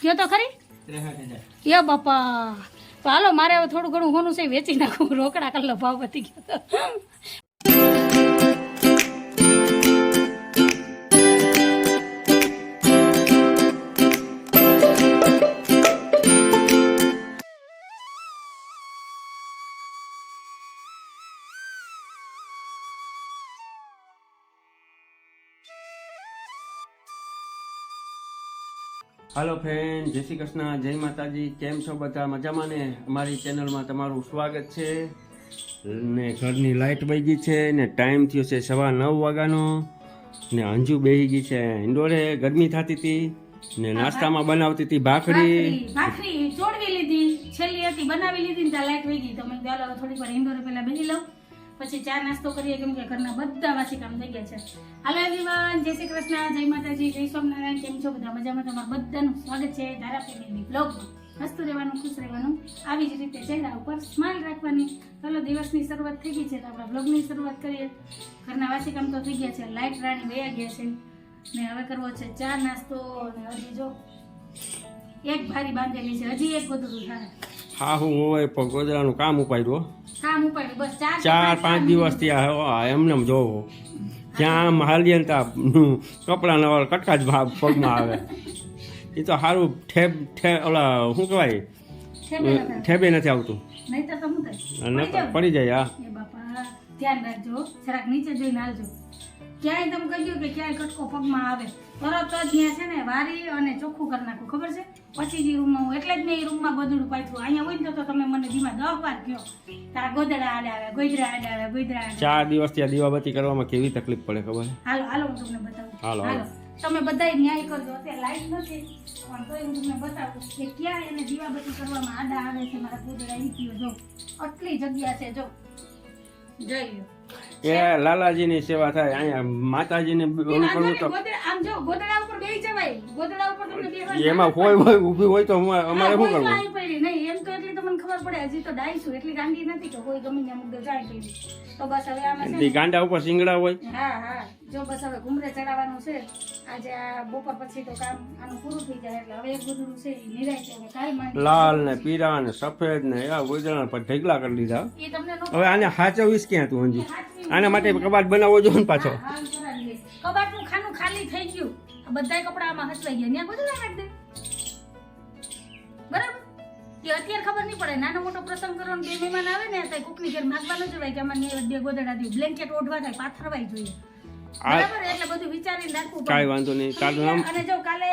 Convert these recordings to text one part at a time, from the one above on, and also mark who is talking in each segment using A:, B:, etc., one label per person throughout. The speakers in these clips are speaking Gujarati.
A: કયો તો ખરી? યો બાપા. તો હાલો, મારે હવે થોડું ઘણું હોનું છે વેચી નાખું. રોકડા કલ્લો ભાવ પતી ગયો
B: હાલો ફ્રેન્ડ જય શ્રી કૃષ્ણ. જય માતાજી. કેમ છો બધા? મજામાં ને? અમારી ચેનલમાં તમારું સ્વાગત છે. ને ઘરની લાઇટ વહી છે ને ટાઈમ થયો છે સવા નવ વાગ્યાનો. ને અંજુ બેહી ગઈ છે ઇન્ડોરે ગરમી થતી હતી ને નાસ્તામાં બનાવતી હતી ભાખરી.
A: ભાખરી ચોડવી લીધી. છેલ્લી હતી બનાવી લીધી ને ત્યાં લાઇટ વહી ગઈ. તો મેં થોડીક વાર ઇન્ડોરે પહેલા બેસી લઉં. પછી ચા નાસ્તો કરીએ કેમ કે ઘરના બધા વાસી કામ થઈ ગયા છે. હાલો એવરીવન જય શ્રી કૃષ્ણ, જય માતાજી, જય સ્વામિનારાયણ, કેમ છો? બધા મજામાં? તમારું બધાનું સ્વાગત છે ધારા ફેમિલી બ્લોગમાં હસતું રહેવાનું, ખુશ રહેવાનું, આવી જ રીતે ચહેરા ઉપર સ્માઇલ રાખવાની. ચાલો દિવસની શરૂઆત થઈ ગઈ છે તો આપણા બ્લોગની શરૂઆત કરીએ. ઘરના વાસી કામ તો થઈ ગયા છે લાઇટ રાણી વયા ગયા છે. ને હવે કરવો છે ચા નાસ્તો અને હજી જો એક ભારી બાંધેલી છે, હજી એક ગોદડું થાય
B: હા હું હોય ગોદડાનું કામ ઉપાડ્યું.
A: કામ ઉપાડ્યું બસ ચાર
B: ચાર પાંચ દિવસ ત્યાં એમને એમ જોવો. જ્યાં આમ હાલીએ ને ત્યાં કપડાં નવા કટકા જ ભાવ પગમાં આવે. એ તો સારું ઠેબ ઠે ઓલા શું કહેવાય? ઠેબે નથી આવતું.
A: પડી
B: જાય હા.
A: બાપા ધ્યાન રાખજો જરાક નીચે જોઈને હાલજો. ક્યાંય તમે કહ્યું કે ક્યાંય કટકો પગમાં આવે. તરત જ ત્યાં છે ને વારી અને ચોખ્ખું કરી નાખું ખબર છે? પછી જે રૂમમાં હું એટલે જ મેં એ રૂમમાં ગોદડું પાથરું અહીંયા હોય ને તો તમે મને ધીમા દસ વાર કહો. તારા ગોદડા આડે આવે ગોદડા આડે આવે ગોદડા આડે
B: ચાર દિવસ ત્યાં દીવાબત્તી કરવામાં કેવી તકલીફ પડે ખબર છે?
A: હાલો હાલો હું તમને બતાવું.
B: હાલો, હાલો.
A: તમે બધાય ન્યાય કરજો. અત્યારે લાઈટ નથી. પણ તોય હું તમને બતાવું કે ક્યાં એને દીવાબત્તી કરવામાં આડા આવે છે મારા ગોદડા ઈ કયો. જો આટલી જગ્યા છે જો. જઈ
B: એ લાલાજીની સેવા થાય અહીંયા માતાજીને
A: એ
B: કરવું તો
A: આમ જો ગોદડા ઉપર બેસી જવાય. ગોદડા ઉપર તમને બેસવાની
B: એમાં હોય હોય ઊભી હોય તો અમારે શું કરવું
A: જાય પડી નહીં એમ તો એટલી તો મને ખબર પડે હજી તો ડાઈશું એટલી ગાંડી નથી કે કોઈ ગમીને મુદ્દો જાય પડી તો બસ હવે આમાં
B: ગાંડા ઉપર સિંગડા હોય?
A: હા હા. જો બસ હવે ઘુમરે ચડાવવાનું છે. આજે આ બપોર પછી તો કામ આનું પૂરું થઈ જાય એટલે હવે એક બધું છે નિરાય છે. કાઈ માંડી.
B: લાલ ને પીળા ને સફેદ ને એવા ગોજરા પર ઢગલા કરી દીધા.
A: એ તમને
B: હવે આને હાચવીશ ક્યાં તું હજી? આના માટે કબાટ બનાવવો જોઈએ ને પાછો.
A: કબાટનું ખાનું ખાલી થઈ ગયું. બધાય કપડા આમાં હસવાઈ ગયા. ત્યાં બધું નાખ દે. બરાબર? કે અત્યારે ખબર નહીં પડે. નાનો મોટો પ્રસંગ કરવાનો બે મહેમાન આવે ને તો કોકની ઘેર માગવા ન જવાય કે અમારે બે ગોદડા દે. બ્લેન્કેટ ઓઢવા થાય પાથરવાય જોઈએ. બરાબર? એટલે બધું વિચારીને રાખવું પડે.
B: વાંધો નહીં. તારું
A: અને જો કાલે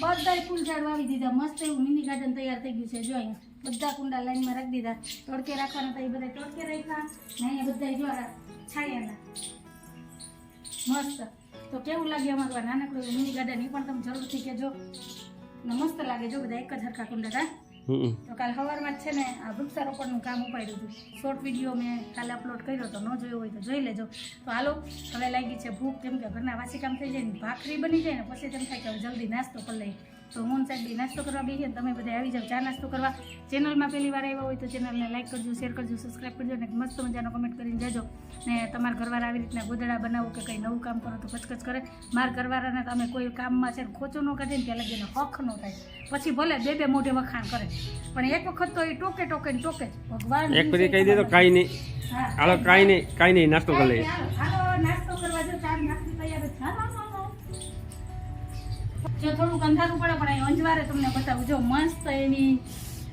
A: બધાય ફૂલ ઝાડ વાવી દીધા. મસ્ત એવું મિની ગાર્ડન તૈયાર થઈ ગયું છે. જો અહીંયા બધા કુંડા લાઈનમાં રાખી દીધા. તડકે રાખવાના હતા એ બધા તડકે રાખ્યા ને અહીંયા બધા જો છાયાના. મસ્ત. તો કેવું લાગે અમારું નાનકડું મિની ગાર્ડન એ પણ તમે જરૂરથી કહેજો. ને મસ્ત લાગે જો બધા એક જ હરખા કુંડા હતા. તો કાલ સવારમાં છે ને આ વૃક્ષારોપણનું કામ ઉપાડ્યું હતું. શોર્ટ વીડિયો મેં કાલે અપલોડ કર્યો તો ન જોયો હોય તો જોઈ લેજો. તો હાલો, હવે લાગી છે ભૂખ. કેમ કે ઘરના વાસી કામ થઈ જાય ભાખરી બની જાય ને, પછી તેમ થાય કે જલ્દી નાસ્તો કરી લઈએ. તો હું ને સાહેબ બી નાસ્તો કરવા બેસીએ તમે બધા આવી જાઓ ચા નાસ્તો કરવા. ચેનલમાં પહેલી વાર આવ્યા હોય તો ચેનલને લાઇક કરજો શેર કરજો સબસ્ક્રાઈબ કરજો ને મસ્ત મજાનો કમેન્ટ કરીને જજો. ને તમારા ઘરવાળા આવી રીતના ગોદડા બનાવો કે કંઈ નવું કામ કરો તો કચકચ કરે. મારા ઘરવાળાને તમે કોઈ કામમાં છે ખોચો ન કાઢે ને ત્યાં લગીને હક ન થાય. પછી ભલે બે બે મોઢે વખાણ કરે. પણ એક વખત તો એ ટોકે ટોકે ને ટોકે ભગવાન
B: એક ફરી કહી દે તો કાંઈ નહીં. હાલો કાંઈ નહીં કાંઈ નહીં નાસ્તો કરી લઈએ.
A: હાલો, હાલો, નાસ્તો જો થોડુંક અંધારું પડે પણ અહીં અંજવારે તમને બતાવું. જો મસ્ત એની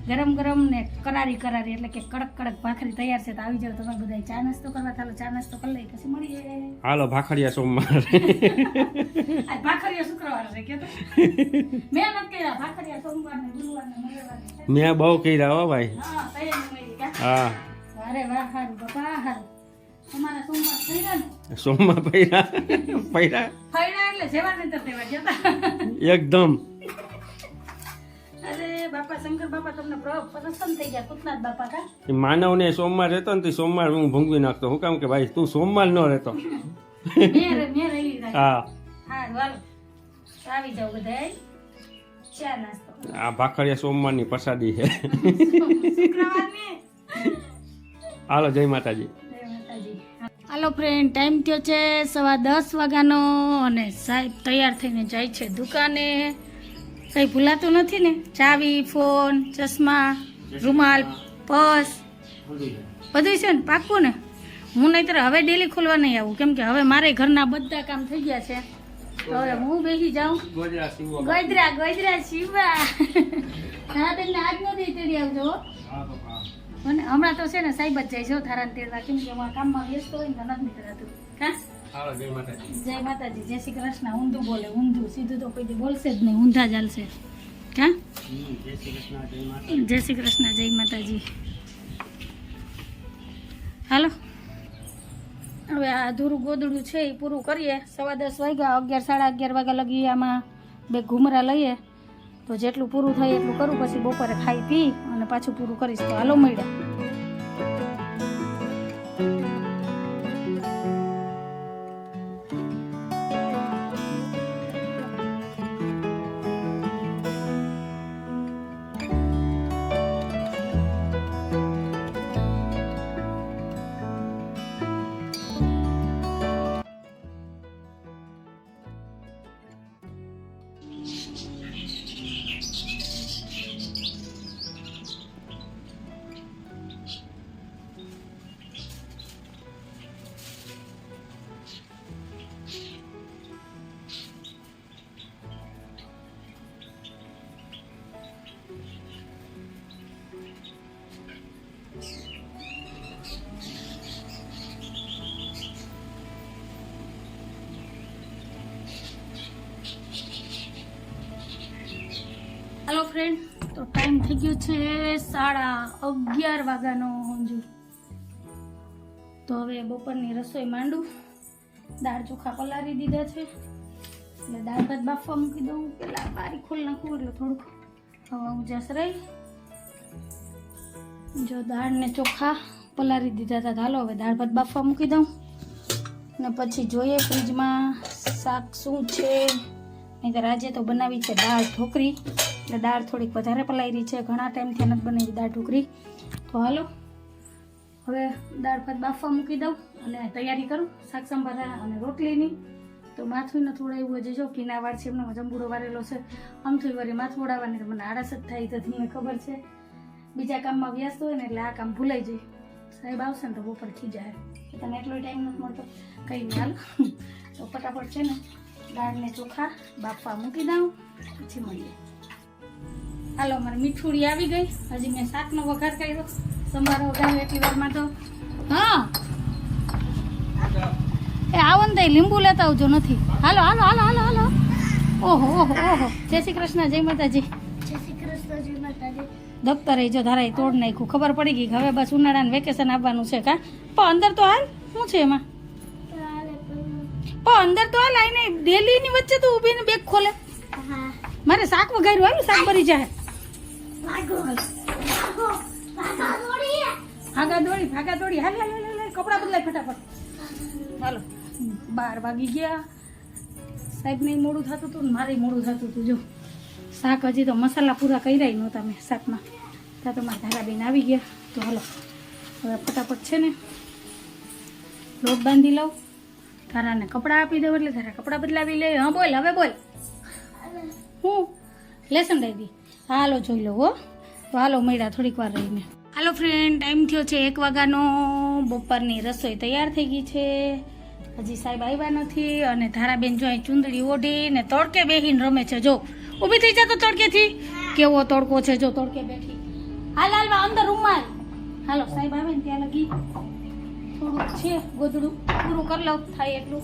A: ગરમ ગરમ ને કરારી કરારી એટલે કે કડક કડક ભાખરી તૈયાર છે તો આવી જાવ તમે બધા ચા નાસ્તો કરવા ચાલો ચા નાસ્તો કરી લઈ પછી મળીએ.
B: હાલો ભાખરિયા સોમવાર.
A: આજ ભાખરીયા શુક્રવાર છે કે મેં નથી કર્યા ભાખરિયા સોમવાર ને ગુરુવાર ને મંગળવાર
B: મેં બહુ કર્યા હો ભાઈ.
A: હા
B: હા.
A: અરે વાહ હારું બાપા હારું ને
B: પૈરા પૈરા
A: એટલે તેવા
B: એકદમ.
A: અરે બાપા શંકર બાપા તમને પ્રસન્ન થઈ ગયા કૃતનાથ બાપા કા?
B: માનવને સોમવાર રહેતો ને તો સોમવાર હું ભૂંગવી નાખતો. હું કામ કે ભાઈ તું સોમવાર ન રહેતો. હા.
A: હા વાલો આવી જાવ બધા ચા નાસ્તો
B: આ ભાખડિયા સોમવારની પ્રસાદી છે.
A: શુક્રવારની.
B: હાલો જય માતાજી.
A: હાલો ફ્રેન્ડ ટાઈમ થયો છે સવા દસ વાગ્યાનો અને સાહેબ તૈયાર થઈને જાય છે દુકાને. કંઈ ભૂલાતું નથી ને? ચાવી ફોન ચશ્મા રૂમાલ પર્સ.
B: બધું છે.
A: ને પાક્કું ને? હું નહીંતર હવે ડેલી ખોલવા નહીં આવું કેમ કે હવે મારે ઘરના બધા કામ થઈ ગયા છે. હવે હું બેસી જાઉં. ગોદરા ગોદરા શિવા હા તમને આજ નથી ચડી આવજો અને હમણાં તો છે ને સાહેબ જ જાય છે થારા તેડવા કેમ કે હું કામમાં વ્યસ્ત હોય ને નથી નીકળાતું હા
B: જય માતાજી.
A: જય માતાજી જય શ્રી કૃષ્ણ. ઊંધું બોલે ઊંધું. સીધું તો કોઈ બોલશે જ નહીં. ઊંધા ચાલશે. હા
B: જય શ્રી કૃષ્ણ જય માતાજી.
A: જય શ્રી કૃષ્ણ જય માતાજી. હાલો. હવે આ અધૂરું ગોદડું છે એ પૂરું કરીએ. સવા દસ વાગ્યા અગિયાર સાડા અગિયાર વાગ્યા લગી આમાં. બે ઘૂમરા લઈએ. તો જેટલું પૂરું થાય એટલું કરું, પછી બપોરે ખાઈ પી અને પાછું પૂરું કરીશ તો હાલો મળ્યા. ફ્રેન્ડ તો ટાઈમ થઈ ગયો છે સાડા અગિયાર વાગ્યાનો હંજુ. તો હવે બપોરની રસોઈ માંડું. દાળ ચોખા પલારી દીધા છે. એટલે દાળ ભાત બાફવા મૂકી દઉં. પેલા બારી ખોલી નાખું, એટલે થોડુંક હવા ઉજાસ રહી. જો દાળ ને ચોખા પલારી દીધા હતા હાલો હવે દાળ ભાત બાફવા મૂકી દઉં. ને પછી જોઈએ ફ્રીજમાં શાક શું છે. નહીં તો રાજે તો બનાવી છે દાળ ઢોકરી એટલે દાળ થોડીક વધારે પલાળી છે. ઘણા ટાઈમથી નથી બનાવી દાળ ઢોકરી તો હાલો, હવે દાળ ભાત બાફવા મૂકી દઉં અને તૈયારી કરું શાક સંભારા અને રોટલીની. તો માથું થોડા એવું હજી જો કીના વાર છે એમનો જંબુડો વારેલો છે. આમથી વળી માથું ઉડાવવાની મને આળસ જ થાય તો તમને ખબર છે. બીજા કામમાં વ્યસ્ત હોય ને એટલે આ કામ ભૂલાઈ જાય. સાહેબ આવશે ને તો બપોર ખીજાય તને એટલો ટાઈમ નથી મળતો. કંઈ નહીં, હાલ. તો ફટાફટ છે ને, દાળને ચોખા બાફવા મૂકી દઉં. પછી મળીએ. હાલો મારે મીઠુડી આવી ગઈ. હજી મેં શાકનો વઘાર કર્યો. સંભારો વઘાર્યો એટલી વારમાં તો હા. એ આવો ને લીંબુ લેતા આવજો નથી. હાલો હાલો હાલો હાલો હાલો. ઓહો ઓહો ઓહો. જય શ્રી કૃષ્ણ જય માતાજી.
C: જય શ્રી કૃષ્ણ જય માતાજી.
A: દફતરે જો ધારાએ તોડ નાખ્યું. ખબર પડી ગઈ કે હવે બસ ઉનાળાનું વેકેશન આવવાનું છે કા? પણ અંદર તો હાલ શું છે એમાં?
C: પણ.
A: અંદર તો હાલ આઈને ડેલીની વચ્ચે તો ઊભીને બેગ ખોલે.
C: હા.
A: મારે શાક વઘાર્યું આવ્યું? શાક ભરી જાય
C: ભાગો
A: દોડી ભાગા દોડી. હાલ હાલ કપડાં બદલાય ફટાફટ. હાલો. બાર વાગી ગયા. સાહેબ ને મોડું થતું હતું ને મારે મોડું થતું હતું. જો શાક હજી તો મસાલા પૂરા કર્યા નહોતા મેં શાકમાં. ત્યાં તો મારા ધારાબેન આવી ગયા. તો હાલો હવે ફટાફટ છે ને લોટ બાંધી લઉં. ધારાને કપડાં આપી દઉં એટલે ધારા કપડાં બદલાવી લે. હા બોલ હવે બોલ. હું? લેસન ડાયરી હાલો, જોઈ લો હો. તો હાલો, મળ્યા થોડીક વાર રહીને. હાલો ફ્રેન્ડ ટાઈમ થયો છે એક વાગ્યાનો. બપોરની રસોઈ તૈયાર થઈ ગઈ છે. હજી સાહેબ આવ્યા નથી અને ધારાબેન જો અહીં ચુંદડી ઓઢી ને તડકે બેહીને રમે છે. જો, ઊભી થઈ જા તો તડકેથી. કેવો તડકો છે, જો, તડકે બેઠી. હાલ હાલ અંદર રૂમમાં હાલો, સાહેબ આવે ને ત્યાં લગી. થોડુંક છે, ગોદડું પૂરું કરી લઉં, થાય એટલું.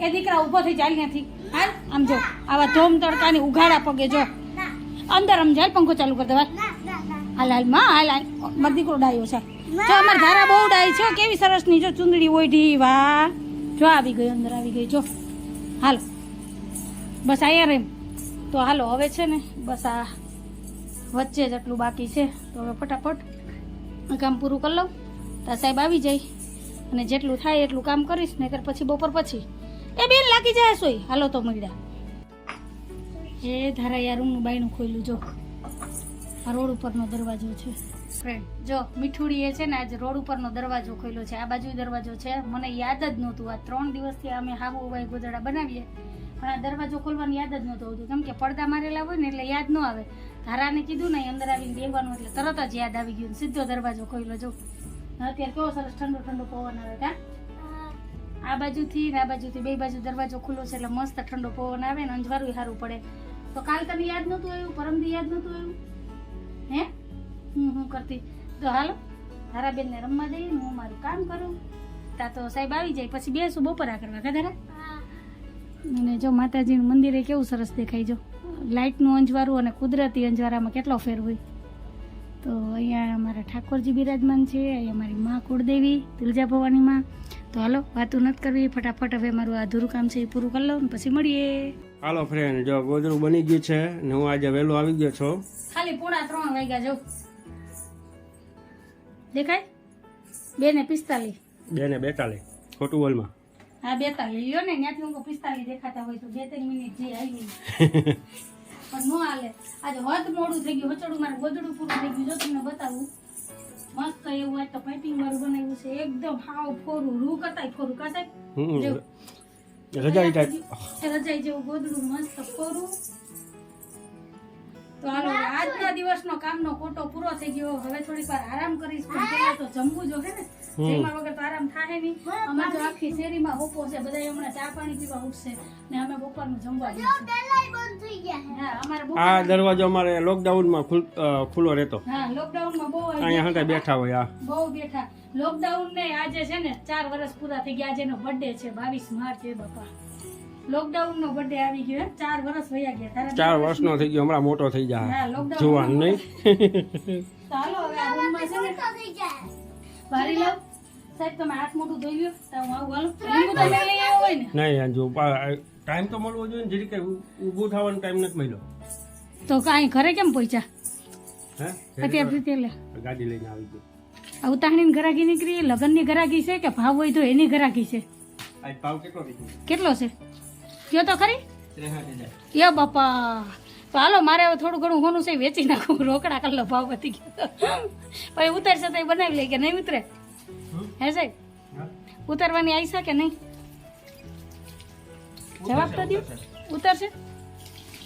A: એ દીકરા ઊભો થઈ જાય ત્યાંથી હાલ, આમ જો, આવા ધોમ તડકાની ઉઘાડા પગે જો. અંદર આમ જાય પંખો ચાલુ કરી દેવાય. હાલ હાલમાં હાલ હાલ. મારો દીકરો ડાયો છે? જો અમારે ધારા બહુ ડાય છે કેવી સરસની જો ચુંદડી ઓઢી વાહ. જો આવી ગઈ અંદર આવી ગઈ જો. હાલ. બસ આયા રેમ. તો હાલો હવે છે ને બસ આ વચ્ચે જ એટલું બાકી છે. તો હવે ફટાફટ કામ પૂરું કરી લઉં. તો સાહેબ આવી જાય. અને જેટલું થાય એટલું કામ કરીશ નહીતર પછી બપોર પછી. એ બેન લાગી જાય સોય. હાલો તો મળ્યા. એ ધારાયા રૂમનું બાયણું ખોલ્યું જો. આ રોડ ઉપરનો દરવાજો છે. ફ્રેન્ડ જો મીઠુડીએ છે ને આજે રોડ ઉપરનો દરવાજો ખોલ્યો છે. આ બાજુ દરવાજો છે. મને યાદ જ નહોતું. આ ત્રણ દિવસથી અમે હાબુ વાય ગોદડા બનાવીએ. પણ આ દરવાજો ખોલવાનું યાદ જ નહોતું આવતું. કેમ કે પડદા મારેલા હોય ને એટલે યાદ ન આવે. ધારાને કીધું ને અંદર આવીને બેવાનું એટલે તરત જ યાદ આવી ગયું સીધો દરવાજો ખોલ્યો જો. અત્યારે કેવો સરસ ઠંડો ઠંડો પવન આવે કા? આ બાજુથી ને આ બાજુથી બે બાજુ દરવાજો ખુલ્લો છે એટલે મસ્ત ઠંડો પવન આવે ને અંજવારું સારું પડે. તો કાલ તને યાદ નહોતું આવ્યું? પરમદી યાદ નહોતું આવ્યું? હે? હું હું કરતી? તો હાલો ધારાબેનને રમવા દઈએ હું મારું કામ કરું. તા તો સાહેબ આવી જાય, પછી બેસું બપોરા કરવા કદારા અને જો માતાજીનું મંદિર કેવું સરસ દેખાય જો. લાઇટનું અંજવારું અને કુદરતી અંજવારામાં કેટલો ફેર હોય. તો અહીંયા અમારા ઠાકોરજી બિરાજમાન છે, અહીંયા મારી મા કુળદેવી, તુલજા ભવાની માં તો હાલો વાતું નથી કરવી ફટાફટ હવે મારું અધૂરું કામ છે એ પૂરું કરી લઉં પછી મળીએ.
B: હાલો ફ્રેન્ડ જો ગોદરું બની ગયું છે ને હું આજે વહેલો આવી ગયો છું.
A: ખાલી પોણા ત્રણ વાગ્યા જો. દેખાય? બે ને પિસ્તાલીસ.
B: બે ને બેતાલીસ ખોટું બોલમાં
A: હા બેતાલીસ. લ્યો ને ત્યાંથી હું પિસ્તાલીસ દેખાતા હોય તો બે ત્રણ મિનિટ જે આવી પણ ન હાલે. આજે હદ મોડું થઈ ગયું હચડું મારું ગોદડું પૂરું થઈ ગયું. જો તમને બતાવું. મસ્ત એવું હોય તો પાઇપિંગ વાળું બનાવ્યું છે. એકદમ હાવ ફોરું રૂ કરતા ફોરું. કા સાહેબ?
B: રજાઈ ટાઈપ.
A: રજાઈ જેવું ગોદડું મસ્ત ફોરું. તો હાલો આજના દિવસનો કામનો કોટો પૂરો થઈ ગયો. હવે થોડીક વાર આરામ કરીશ પણ પહેલા તો જમવું જો ને. જમ્યા વગર તો આરામ થાય નહીં. અમારે તો આખી શેરીમાં હોપો છે બધા હમણાં ચા પાણી પીવા ઉઠશે. ને અમે બપોરનું જમવા દઈશું
C: પેલા બંધ થઈ ગયા
A: હા. અમારે
B: આ દરવાજો અમારે લોકડાઉનમાં ખુલ ખુલ્લો રહેતો.
A: હા લોકડાઉનમાં બહુ
B: અહીંયા હંતા. બેઠા હોય આ
A: બહુ બેઠા. લોકડાઉન ને આજે છે ને ચાર વર્ષ પૂરા થઈ ગયા. આજે એનો બર્થડે છે બાવીસ માર્ચ છે બાપા. લોકડાઉન નો બર્થડે આવી ગયો ચાર વર્ષ વયા ગયા. તારા
B: ચાર વર્ષનો થઈ ગયો હમણાં મોટો થઈ જાય
A: હા
B: જોવાનું નહીં.
A: તો હવે આ રૂમમાં છે ને
C: ગયા
A: લાવ સાહેબ તમે હાથ મોટું ધોઈ લ્યો તો હું આવું હાલો. લીંબુ તમે લઈ આવ્યો હોય ને.
B: નહીં આ જો ટાઈમ તો મળવો જોઈએ ને જરી કઈ ઊભું થવાનો ટાઈમ નથી મળ્યો.
A: તો કાંઈ ઘરે કેમ પહોંચ્યા?
B: હે?
A: અત્યારે
B: ગાડી લઈને આવી ગયો.
A: અવતાણીની ઘરાકી નીકળી લગ્નની ઘરાકી છે કે ભાવ હોય તો એની ઘરાકી છે?
B: કેટલો
A: છે? કયો તો ખરી? એ બાપા. તો હાલો મારે હવે થોડું ઘણું હોનું છે વેચી નાખું. રોકડા કલ્લો ભાવ વધી ગયો પછી ઉતરશે તો એ બનાવી લે કે નહીં ઉતરે? હે સાહેબ? ઉતરવાની આવી છે કે નહીં? જવાબ તો દો. ઉતરશે.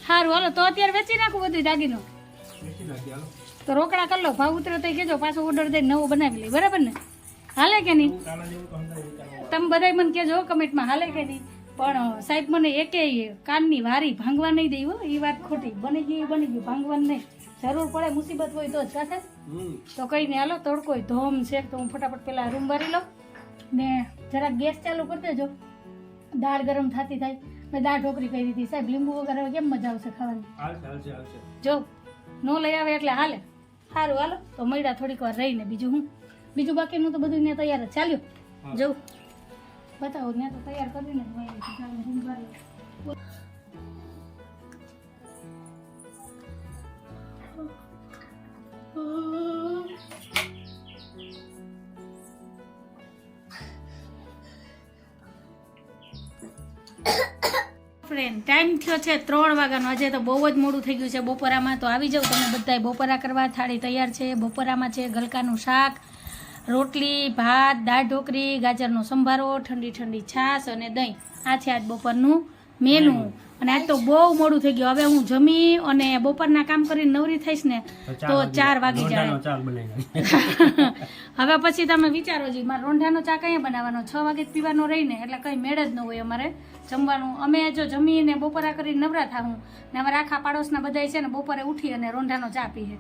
A: સારું હાલો તો અત્યારે વેચી નાખું બધું દાગીનો. તો રોકડા કરી ભાવ ઉતરે તો કેજો પાછો ઓર્ડર દઈને નવો બનાવી લે. બરાબર ને? હાલે કે નહીં. તમે બધાય મને કહેજો કમેન્ટમાં હાલે કે નહીં? પણ સાહેબ મને એકેય કાનની વારી ભાંગવા નહીં દઈ હો. એ વાત ખોટી. બની ગઈ બની ગયું. ભાંગવાનું નહીં જરૂર પડે મુસીબત હોય તો જ
B: સાથે.
A: તો કઈ નહીં હાલો તડકો ધોમ છે. તો હું ફટાફટ પેલા રૂમ ભરી લઉં. ને જરાક ગેસ ચાલુ કરી દેજો. દાળ ગરમ થતી થાય. મેં દાળ ઢોકરી કરી દીધી. સાહેબ લીંબુ વગર કેમ મજા આવશે ખાવાની. જો નો લઈ આવે એટલે હાલે. સારું હાલો. તો મળ્યા થોડીક વાર રહીને. બીજું હું? બીજું બાકીનું તો બધું ત્યાં તૈયાર જ. ચાલ્યો. જવું બતાવો તો તૈયાર કરીને. ફ્રેન્ડ ટાઈમ થયો છે ત્રણ વાગ્યાનો. આજે તો બહુ જ મોડું થઈ ગયું છે. બપોરામાં તો આવી જાવ તમે બધાય. બપોરા કરવા થાળી તૈયાર છે. બપોરામાં છે ગલકાનું શાક. રોટલી ભાત દાળ ઢોકરી ગાજરનો સંભારો ઠંડી ઠંડી છાશ અને દહીં. આ છે આજ બપોરનું મેનુ. અને આજ તો બહુ મોડું થઈ ગયું. હવે હું જમી અને બપોરના કામ કરીને નવરી થઈશ ને તો ચાર વાગી જાય. હવે પછી તમે વિચારો જી મારે રોંઢાનો ચા કઈ બનાવવાનો? છ વાગે જ પીવાનો રહીને એટલે કઈ મેળ જ ન હોય અમારે જમવાનું. અમે જો જમીને બપોરા કરીને નવરા થાઉં ને અમારા આખા પાડોશના બધાય છે ને બપોરે ઉઠી અને રોંઢાનો ચા પીએ.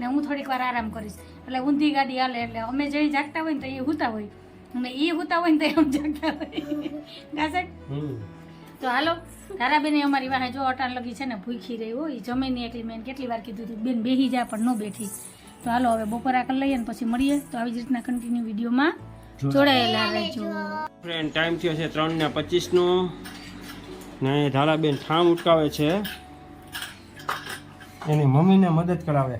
A: ને હું થોડીક વાર આરામ કરીશ. એટલે ઊંધી ગાડી હાલે એટલે અમે જઈ જાગતા હોય ને તો એ હુતા હોય. અને એ હુતા હોય ને તો એમ જાગતા હોય. તો હાલો તારાબેને અમારી વાહે જો અટાણ લગી છે ને ભૂખી રહી હોય ઈ જમે નહીં એકલી મેં કેટલી વાર કીધું હતું બેન બેહી જા પણ ન બેઠી. તો હાલો હવે બપોરા કરી લઈએ ને પછી મળીએ. તો આવી જ રીતના કન્ટિન્યુ વિડીયોમાં જોડાયેલા રહેજો.
B: ફ્રેન્ડ ટાઈમ થયો છે ત્રણ ને પચીસ નો ને ધારાબેન ઠામ ઉટકાવે છે. એની મમ્મીને મદદ કરાવે.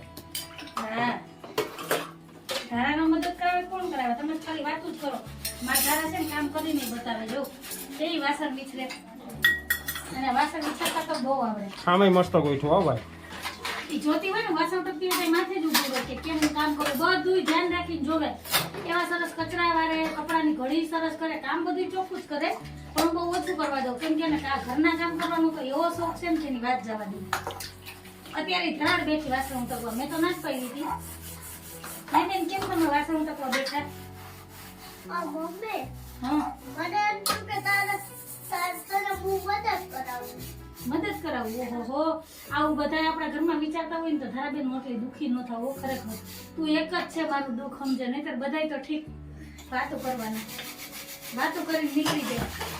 A: કરીને બતાવે જો. કેવી વાસણ વિછરે અને વાસણ વિછરતા તો બહુ આવડે.
B: ઠામે મસ્ત કોઈ છું હો ભાઈ.
A: ઈ જોતી હોય ને વાસણ તો ઈ માથે જ ઊભું રહે કે કેમ કામ કરે? બધું ધ્યાન રાખીને જોવે. એવા સરસ કચરા વારે કપડાની ઘડી સરસ કરે કામ બધું ચોખ્ખું જ કરે. પણ બહુ ઓછું કરવા દઉં. કેમ કે ઘરના કામ કરવાનો તો એવો શોખ છે ને તેની વાત જવા દઉં. અત્યારે ધરાડ બેઠી વાસણ ઉતરવા. મેં તો ના જ પડી હતી. મેં કેમ તમે વાસણ ઉતરવા બેઠા?
C: મમ્મી. મદદ કરાવું.
A: ઓહો આવું બધા આપણા ઘરમાં વિચારતા હોય ને તો ધારાબેન મોટી દુખી ન થાવ ખરેખર. તું એક જ છે મારું દુઃખ સમજે. નહીતર બધાય તો ઠીક. વાતો કરવાના. વાતો કરીને નીકળી જાય.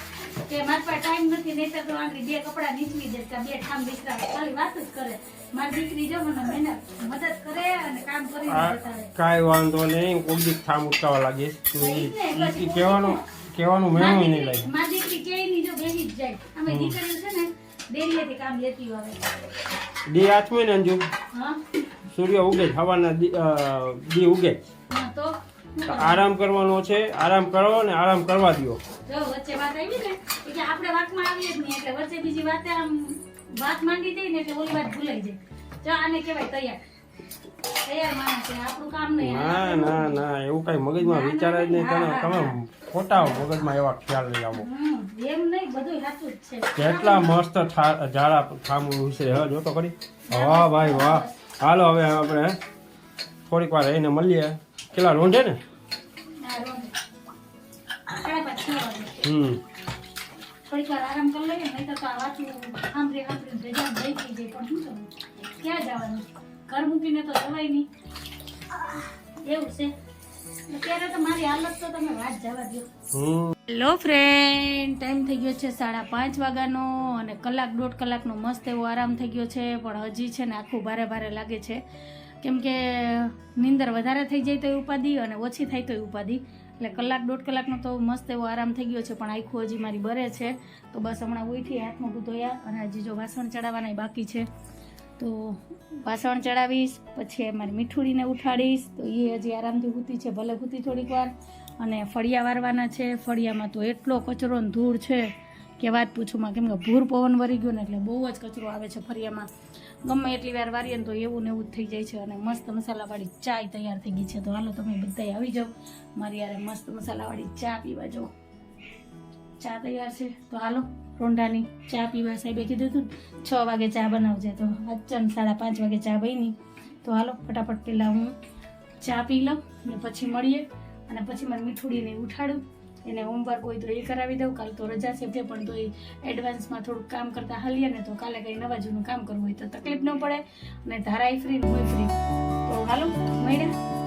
A: કે મારી પાસે ટાઈમ નથી નહીતર તો આંગળી બે કપડા નીચવી દે કે બે ઠામ દીકરા ખાલી વાત જ કરે. મારી દીકરી જો મને મહેનત મદદ કરે અને કામ બતાવે
D: કાંઈ વાંધો નહીં કોઈ દી થામ ઉઠાવા લાગે. કહેવાનું કહેવાનું મેળવું
A: મારી
D: નહીં લાગે.
A: મારી દીકરી કે ની જો બેસી જ જાય. અમે દીકરીઓ છે ને ડેરીએથી કામ લેતી આવે
D: દી હાથમાં ને અંજુ.
A: હા?
D: સૂર્ય ઉગે હવાના દી દી ઉગે
A: તો?
D: તો આરામ કરવાનો છે આરામ કરો ને આરામ કરવા દ્યો.
A: જો વચ્ચે વાત આવી ને એટલે આપણે વાતમાં આવીએ જ નહીં એટલે વચ્ચે બીજી વાત આમ વાત માંડી જાય ને એટલે ઓલી વાત ભૂલાઈ જાય. જો આને કહેવાય તૈયાર. તૈયાર માણસ છે આપણું કામ નહીં
D: ના ના ના એવું કઈ મગજમાં વિચાર જ નહીં તમે તમે ખોટા મગજમાં એવા ખ્યાલ લઈ આવો.
A: એમ નહીં બધું સાચું જ છે.
D: કેટલા મસ્ત ઝાડા થાંભલું છે હા જો તો ખરી. વાહ ભાઈ વાહ. હાલો હવે આપણે થોડીક વાર રહીને મળીએ. કેટલા રોંઢે ને?
A: જવાય નહીં એવું છે હેલો ફ્રેન્ડ, ટાઈમ થઈ ગયો છે સાડા પાંચ વાગ્યાનો અને કલાક દોઢ કલાકનો મસ્ત એવો આરામ થઈ ગયો છે, પણ હજી છે ને આખું ભારે ભારે લાગે છે. કેમ કે નીંદર વધારે થઈ જાય તો ઉપાધિ અને ઓછી થાય તો ઉપાધિ. એટલે કલાક, દોઢ કલાકનો તો મસ્ત એવો આરામ થઈ ગયો છે, પણ આખું હજી મારી બરે છે. તો બસ હમણાં ઉઠી હાથમાં ધોયા અને હજી જો વાસણ ચડાવવાના બાકી છે. તો વાસણ ચડાવીશ, પછી મારી મીઠુડીને ઉઠાડીશ. તો એ હજી આરામથી હૂતી છે, ભલે હૂતી થોડીક વાર. અને ફળિયા વારવાના છે, ફળિયામાં તો એટલો કચરો ને ધૂળ છે કે વાત પૂછુંમાં કેમ કે ભૂર પવન વરી ગયો ને એટલે બહુ જ કચરો આવે છે ફળિયામાં. ગમે એટલી વાર વારીએ ને તો એવું ને એવું થઈ જાય છે અને મસ્ત મસાલાવાળી ચાય તૈયાર થઈ ગઈ છે. તો હાલો તમે બધાય આવી જાઓ. મારી યારે મસ્ત મસાલાવાળી ચા પીવા જાઓ. ચા તૈયાર છે. તો હાલો, રોંડાની ચા પીવા સાહેબે કીધું હતું છ વાગે ચા બનાવજે. તો અચ્ચન સાડા પાંચ વાગે ચા બની. તો હાલો, ફટાફટ પહેલાં હું ચા પી લઉં ને પછી મળીએ. અને પછી મને મીઠુડીને ઉઠાડું. એને હોમવર્ક હોય તો એ કરાવી દઉં. કાલ તો રજા છે તે પણ તો એ એડવાન્સમાં થોડુંક કામ કરતા હાલીએ ને તો કાલે કંઈ નવા જૂનું કામ કરવું હોય તો તકલીફ ન પડે. અને ધારાય ફ્રી હું ફ્રી તો હાલો, મળ્યા.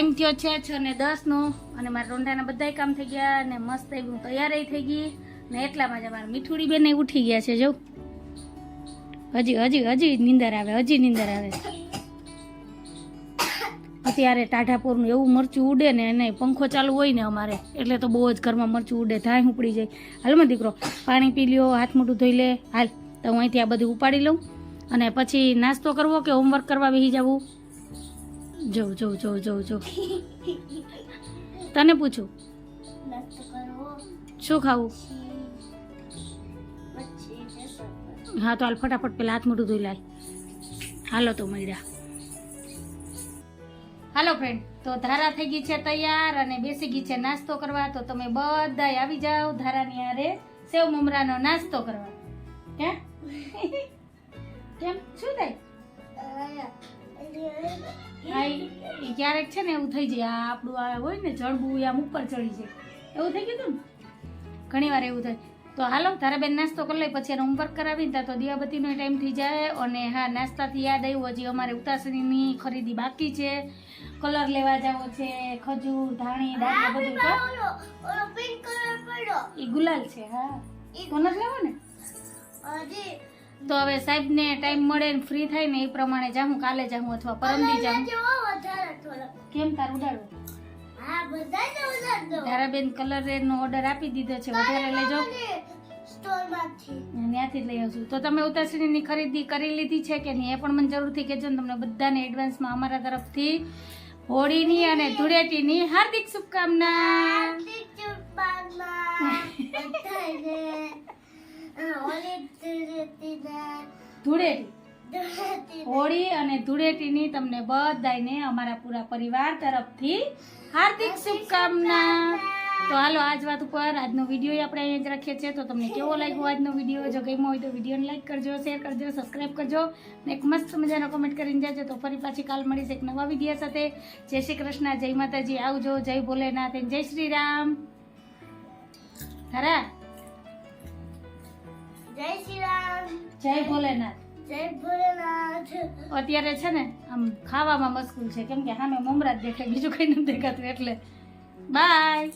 A: ટાઈમ થયો છે છ ને દસનો અને મારા રોંઢાના બધાય કામ થઈ ગયા અને મસ્ત એવી હું તૈયારી થઈ ગઈ ને એટલામાં જ અમારા મીઠુડી બેન ઉઠી ગયા છે, જો. હજી હજી હજી નીંદર આવે, હજી નીંદર આવે. અત્યારે ટાઢાપોરનું એવું મરચું ઉડે ને એને પંખો ચાલુ હોય ને અમારે, એટલે તો બહુ જ ઘરમાં મરચું ઉડે થાય ઉપડી જાય. હાલમાં દીકરો, પાણી પી લ્યો, હાથ મોઢું ધોઈ લે. હાલ, તો હું અહીંથી આ બધું ઉપાડી લઉં અને પછી નાસ્તો કરવો કે હોમવર્ક કરવા બેસી જવું? જવું જવું જવું જવું જવું તને પૂછું? શું ખાવું? હા તો હાલ ફટાફટ પેલા હાથ મોઢું ધોઈ લાય. હાલો તો મળ્યા હાલો ફ્રેન્ડ તો ધારા થઈ ગઈ છે તૈયાર અને બેસી ગઈ છે નાસ્તો કરવા. તો તમે બધાય આવી જાઓ ધારાની આરે સેવ મમરાનો નાસ્તો કરવા. કેમ? કેમ? શું થાય? ઈ ક્યારેક છે ને એવું થઈ જાય. આ આપણું આ હોય ને જળબું આમ ઉપર ચડી જાય. એવું થઈ ગયું ને? ઘણી વાર એવું થાય. તો હાલો તારા બેન નાસ્તો કરી લઈ પછી એનો હોમવર્ક કરાવીને ને તો દિયાબત્તીનો ટાઈમ થઈ જાય અને હા નાસ્તાથી યાદ આવ્યું હજી અમારે ઉતાસણીની ખરીદી બાકી છે. કલર લેવા જાવો છે ખજૂર ધાણી દાળ બધું તો. એ ગુલાલ છે હા. તો નથી લેવો ને?
C: હજી
A: તો હવે સાહેબને ટાઈમ મળે ને ફ્રી થાય ને એ પ્રમાણે જાઉં કાલે જાઉં અથવા
C: પરમ દી જાઉં.
A: કેમ તાર ઉડાડો? ધારાબેન કલર નો ઓર્ડર આપી દીધો છે વધારે લેજો. ત્યાંથી જ લઈ આવશું. તો તમે ઉતાસણીની ખરીદી કરી લીધી છે કે નહીં? એ પણ મને જરૂરથી કહેજો ને તમને બધાને એડવાન્સમાં અમારા તરફથી. હોળીની અને ધૂળેટીની હાર્દિક શુભકામના. ધૂળેટી. હોળી અને ધૂળેટીની તમને બધાને અમારા પૂરા પરિવાર તરફથી હાર્દિક શુભકામના. તો હાલો આજ વાત ઉપર આજનો વીડિયો આપણે અહીંયા જ રાખીએ છીએ. તો તમને કેવો લાગ્યો આજનો વીડિયો? જો ગમ્યો હોય તો વિડીયોને લાઈક કરજો શેર કરજો સબસ્ક્રાઈબ કરજો અને એક મસ્ત મજાનો કમેન્ટ કરીને જાજો. તો ફરી પાછી કાલ મળીશ એક નવા વીડિયો સાથે. જય શ્રી કૃષ્ણ જય માતાજી. આવજો જય ભોલેનાથ જય શ્રી રામ. ખરા
C: જય શ્રી રામ
A: જય ભોલેનાથ.
C: જય ભોલેનાથ.
A: અત્યારે છે ને આમ ખાવામાં મસ્કુલ છે. કેમ કે સામે મમરા જ દેખાય બીજું કંઈ નથી દેખાતું એટલે. બાય.